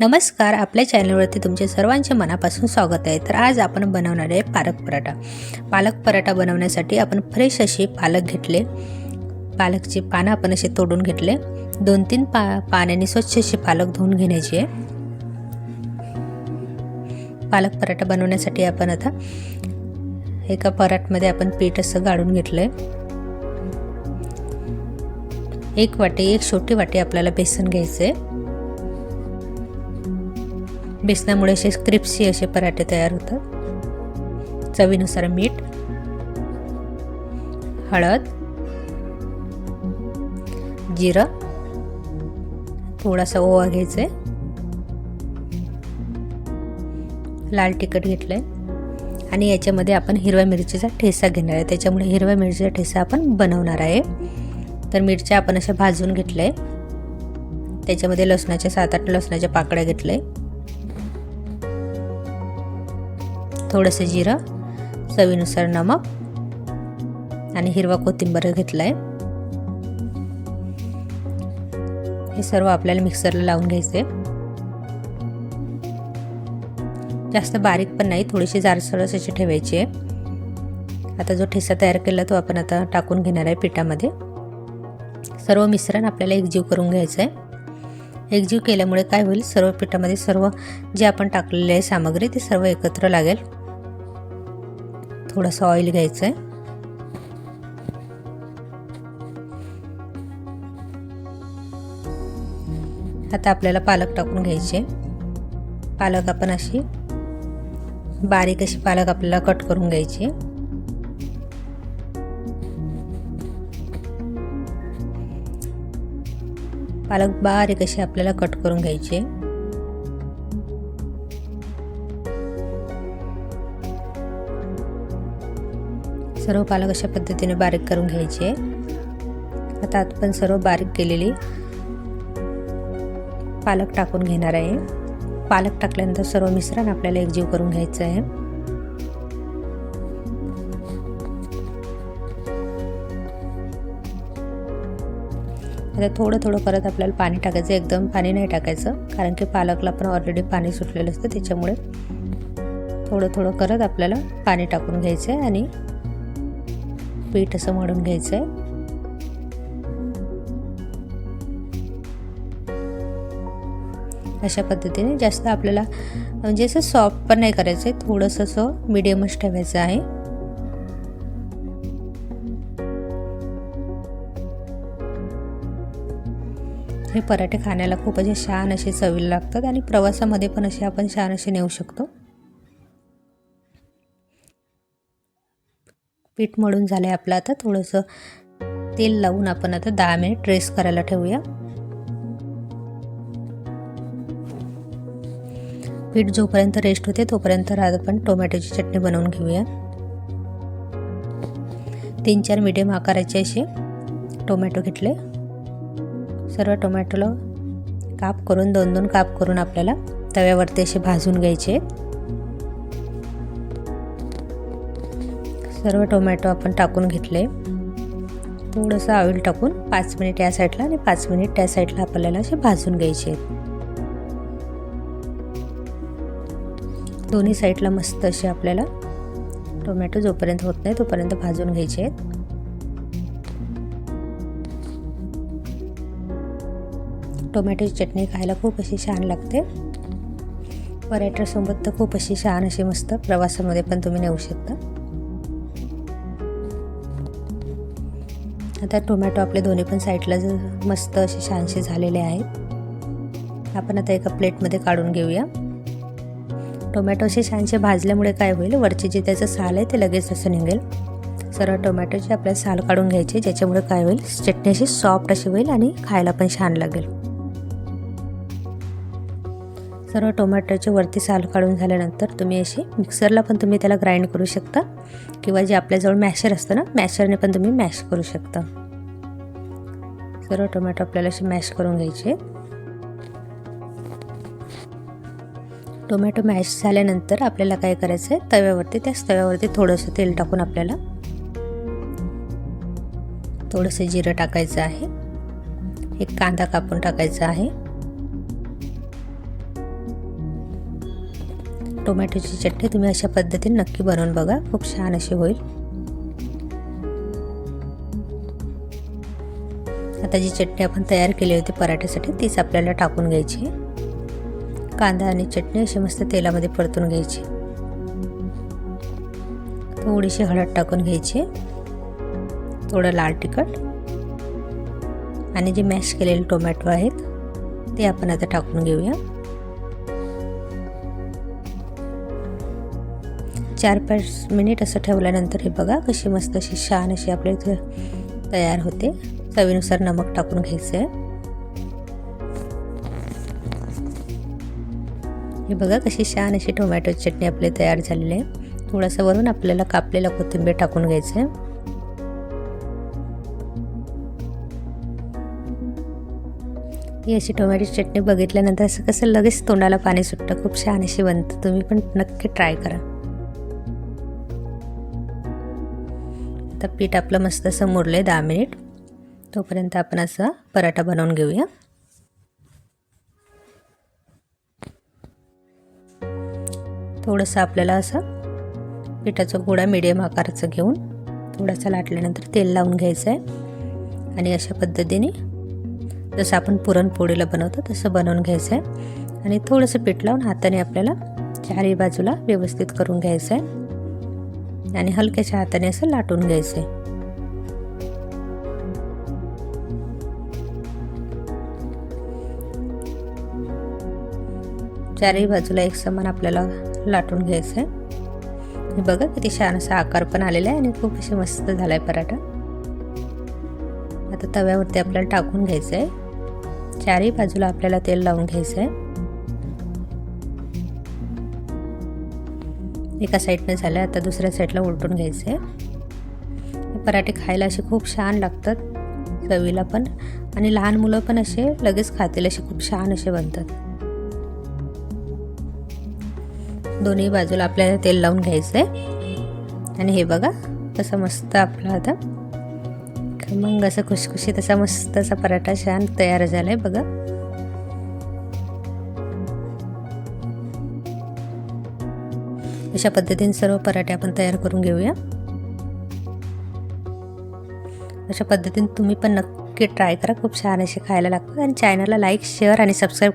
नमस्कार आपल्या चॅनलवरती तुमचे सर्वांचे मनापासून स्वागत आहे. तर आज आपण बनवणार आहे पालक पराठा. पालक पराठा बनवण्यासाठी आपण फ्रेश असे पालक घेतले. पालकचे पानं आपण असे तोडून घेतले. दोन तीन पा पाण्याने स्वच्छ असे पालक धुवून घेण्याचे आहे. पालक पराठा बनवण्यासाठी आपण आता एका पराठमध्ये आपण पीठ असं गाळून घेतलं आहे एक वाटी एक छोटी वाटी आपल्याला बेसन घ्यायचं आहे बेसनामुळे असे क्रिप्सी असे पराठे तयार होतात. चवीनुसार मीठ हळद जिरं थोडासा ओवा घ्यायचा. आहे लाल तिखट घेतलं आहे आणि याच्यामध्ये आपण हिरव्या मिरचीचा ठेसा घेणार आहे. त्याच्यामुळे हिरव्या मिरचीचा ठेसा आपण बनवणार आहे. तर मिरच्या आपण अशा भाजून घेतल्या. आहे त्याच्यामध्ये लसणाच्या सात आठ लसणाच्या पाकळ्या घेतल्या. आहे थोडंसं जिरं चवीनुसार नमक आणि हिरवा कोथिंबीर घेतला आहे हे सर्व आपल्याला मिक्सरला लावून घ्यायचे जास्त बारीक पण नाही थोडीशी जारसळस अशी ठेवायची आहे. आता जो ठेसा तयार केला तो आपण आता टाकून घेणार आहे पिठामध्ये. सर्व मिश्रण आपल्याला एकजीव करून घ्यायचं आहे एकजीव केल्यामुळे काय होईल सर्व पिठामध्ये सर्व जे आपण टाकलेले आहे सामग्री ती सर्व एकत्र लागेल. थोडंसं ऑइल घ्यायचं आहे आता आपल्याला पालक टाकून घ्यायचे. पालक आपण अशी बारीक अशी पालक आपल्याला कट करून घ्यायची. पालक बारीक अशी आपल्याला कट करून घ्यायची. सर्व पालक अशा पद्धतीने बारीक करून घ्यायचे. आता आपण सर्व बारीक केलेली पालक टाकून घेणार आहे. पालक टाकल्यानंतर सर्व मिश्रण आपल्याला एकजीव करून घ्यायचं आहे. आता थोडं थोडं करत आपल्याला पाणी टाकायचं एकदम पाणी नाही टाकायचं कारण की पालकला पण ऑलरेडी पाणी सुटलेलं असतं त्याच्यामुळे थोडं थोडं करत आपल्याला पाणी टाकून घ्यायचं आहे आणि पीठ असं मळून घ्यायचं आहे अशा पद्धतीने जास्त आपल्याला म्हणजे असं सॉफ्ट पण नाही करायचं आहे थोडंसं असं मिडियमच ठेवायचं आहे. हे पराठे खाण्याला खूप असे छान असे चवीला लागतात आणि प्रवासामध्ये पण असे आपण छान असे नेऊ शकतो. पीठ मळून झालं आहे आपलं आता. थोडंसं तेल लावून आपण आता दहा मिनिट रेस्ट करायला ठेवूया. पीठ जोपर्यंत रेस्ट होते तोपर्यंत आपण टोमॅटोची चटणी बनवून घेऊया. तीन चार मिडियम आकाराचे असे टोमॅटो घेतले. सर्व टोमॅटोला काप करून दोन दोन काप करून आपल्याला तव्यावरती असे भाजून घ्यायचे. सर्व टोमॅटो आपण टाकून घेतले. थोडंसं ऑइल टाकून पाच मिनिट या साईडला आणि पाच मिनिट त्या साईडला आपल्याला असे भाजून घ्यायचे. दोन्ही साईडला मस्त असे आपल्याला टोमॅटो जोपर्यंत होत नाही तोपर्यंत भाजून घ्यायचे आहेत. टोमॅटोची चटणी खायला खूप अशी छान लागते. पराठ्यासोबत तर खूप अशी छान अशी मस्त प्रवासामध्ये पण तुम्ही नेऊ शकता. आता टोमॅटो आपले दोन्ही पण साईडला मस्त असे छानसे झालेले आहेत. आपण आता एका प्लेटमध्ये काढून घेऊया. टोमॅटो असे छानसे भाजल्यामुळे काय होईल? वरचे जे त्याचं साल आहे ते लगेच असं निघेल. सरळ टोमॅटोचे आपल्याला साल काढून घ्यायचे ज्याच्यामुळे काय होईल? चटणी अशी सॉफ्ट अशी होईल आणि खायला पण छान लागेल. सर्व टोमॅटोचे वरती साल काढून झाल्यानंतर तुम्ही अशी मिक्सरला पण तुम्ही त्याला ग्राइंड करू शकता. किंवा जे आपल्याजवळ मॅशर असतं ना मॅशरने पण तुम्ही मॅश करू शकता. सर्व टोमॅटो आपल्याला असे मॅश करून घ्यायचे. टोमॅटो मॅश झाल्यानंतर आपल्याला काय करायचं आहे तव्यावरती त्याच तव्यावरती थोडंसं तेल टाकून आपल्याला थोडंसं जिरं टाकायचं आहे. एक कांदा कापून टाकायचा आहे. टोमॅटोची चटणी तुम्ही अशा पद्धतीने नक्की बनवून बघा. खूप छान अशी होईल. आता जी चटणी आपण तयार केली होती पराठ्यासाठी तीच आपल्याला टाकून घ्यायची. कांदा आणि चटणी अशी मस्त तेलामध्ये परतून घ्यायची. थोडीशी हळद टाकून घ्यायची. थोडं लाल तिखट. आणि जे मॅश केलेले टोमॅटो आहेत ते आपण आता टाकून घेऊया. चार पाच मिनिट असं ठेवल्यानंतर हे बघा कशी मस्त अशी छान अशी आपल्या इथे तयार होते. चवीनुसार नमक टाकून घ्यायचं आहे हे बघा कशी छान अशी टोमॅटो चटणी आपली तयार झालेली आहे. थोडंसं वरून आपल्याला कापलेला कोथिंबीर टाकून घ्यायचं आहे ही अशी टोमॅटोची चटणी बघितल्यानंतर असं कसं लगेच तोंडाला पाणी सुटतं. खूप छान अशी बनतं. तुम्ही पण नक्की ट्राय करा. आता पीठ आपलं मस्त असं मुरलं आहे दहा मिनिट. तोपर्यंत आपण असं पराठा बनवून घेऊया. थोडंसं आपल्याला असं पिठाचा गोळा मिडियम आकाराचं घेऊन थोडासा लाटल्यानंतर तेल लावून घ्यायचं आहे आणि अशा पद्धतीने जसं आपण पुरणपोळीला बनवतो तसं बनवून घ्यायचं आहे आणि थोडंसं पीठ लावून हाताने आपल्याला चारही बाजूला व्यवस्थित करून घ्यायचं आहे आणि हलक्याच्या हाताने असं लाटून घ्यायचं आहे चारही बाजूला एक समान आपल्याला लाटून घ्यायचं आहे हे बघा किती छान असा आकार पण आलेला आहे आणि खूप असे मस्त झाला आहे पराठा. आता तव्यावरती आपल्याला टाकून घ्यायचं आहे चारही बाजूला आपल्याला तेल लावून घ्यायचं आहे एका साईडनं झालं आता दुसऱ्या साईडला उलटून घ्यायचं आहे पराठे खायला असे खूप छान लागतात चवीला पण. आणि लहान मुलं पण असे लगेच खातील असे खूप छान असे बनतात. दोन्ही बाजूला आपल्याला तेल लावून घ्यायचं आहे आणि हे बघा कसं मस्त आपला आता. मग असं खुशखुशीत असा मस्त असा पराठा छान तयार झाला आहे बघा. अशा पद्धतीने सर्व पराठे आपण तयार करून घेऊया. अशा पद्धतीने तुम्ही पण नक्की ट्राय करा. खूप छान असे खायला लागतात. आणि चॅनलला लाईक शेअर आणि सबस्क्राईब